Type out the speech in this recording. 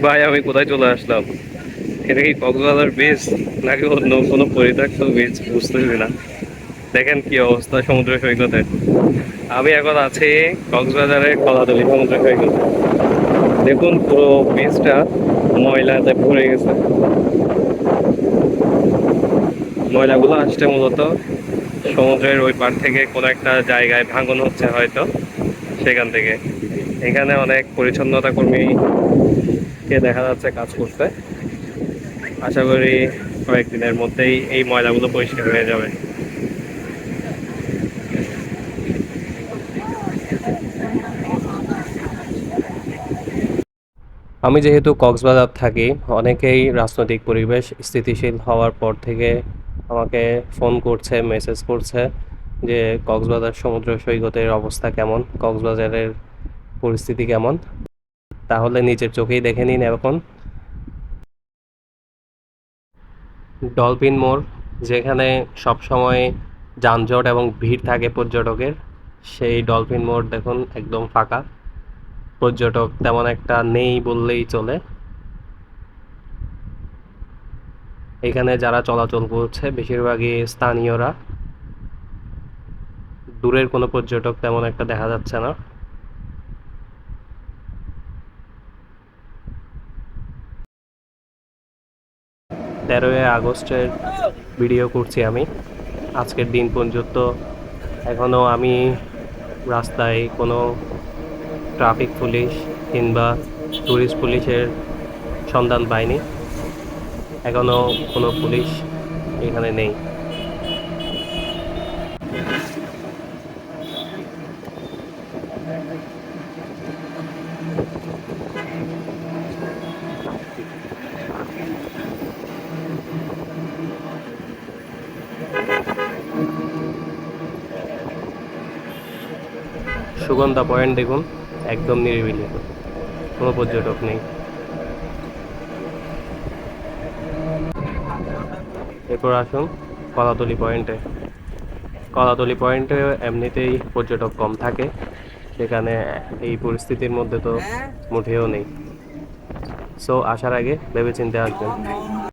ভাই, আমি কোথায় চলে আসলাম? এটা কি কক্সবাজার বীচ নাকি অন্য কোনো পরিত্যক্ত বীচ বুঝতেছি না। দেখেন কি অবস্থা সমুদ্র সৈকতের আমি এখন আছি কক্সবাজারের কলাতলি সমুদ্র সৈকতে। দেখুন পুরো বীচটা ময়লাতে ভরে গেছে। ময়লাগুলো আসছে মূলত সমুদ্রের ওই পার থেকে কোনো একটা জায়গায় ভাঙন হচ্ছে হয়তো সেখান থেকে। এখানে অনেক পরিচ্ছন্নতা কর্মী কে দেখা যাচ্ছে কাজ করতে। আশা করি কয়েকদিনের মধ্যেই এই ময়লাগুলো পরিষ্কার হয়ে যাবে। আমি যেহেতু কক্সবাজার থাকি, অনেকেই রাজনৈতিক পরিবেশ স্থিতিশীল হওয়ার পর থেকে আমাকে ফোন করছে মেসেজ করছে যে কক্সবাজার সমুদ্র সৈকতের অবস্থা কেমন? কক্সবাজারের পরিস্থিতি কেমন? তাহলে নিজের চোখেই দেখে নিন এখন। ডলফিন মোড়, যেখানে সবসময় যানজট এবং ভিড় থাকে পর্যটকের, সেই ডলফিন মোড় দেখুন একদম ফাঁকা। পর্যটক তেমন একটা নেই বললেই চলে। এখানে যারা চলাচল করছে, বেশিরভাগই স্থানীয়রা। দূরের কোনো পর্যটক তেমন একটা দেখা যাচ্ছে না। তেরোই আগস্টের ভিডিও করছি আমি। আজকের দিন পর্যন্ত এখনও আমি রাস্তায় কোনো ট্রাফিক পুলিশ কিংবা ট্যুরিস্ট পুলিশের সন্ধান পাইনি। এখনও কোনো পুলিশ এখানে নেই। সুগন্ধা পয়েন্ট দেখুন একদম নিরিবিলি। কোনো পর্যটক নেই। এরপর আসুন কলাতলি পয়েন্টে। কলাতলি পয়েন্টে এমনিতেই পর্যটক কম থাকে। সেখানে এই পরিস্থিতির মধ্যে তো মুঠেও নেই। সো আসার আগে ভেবেচিন্তে আসবেন।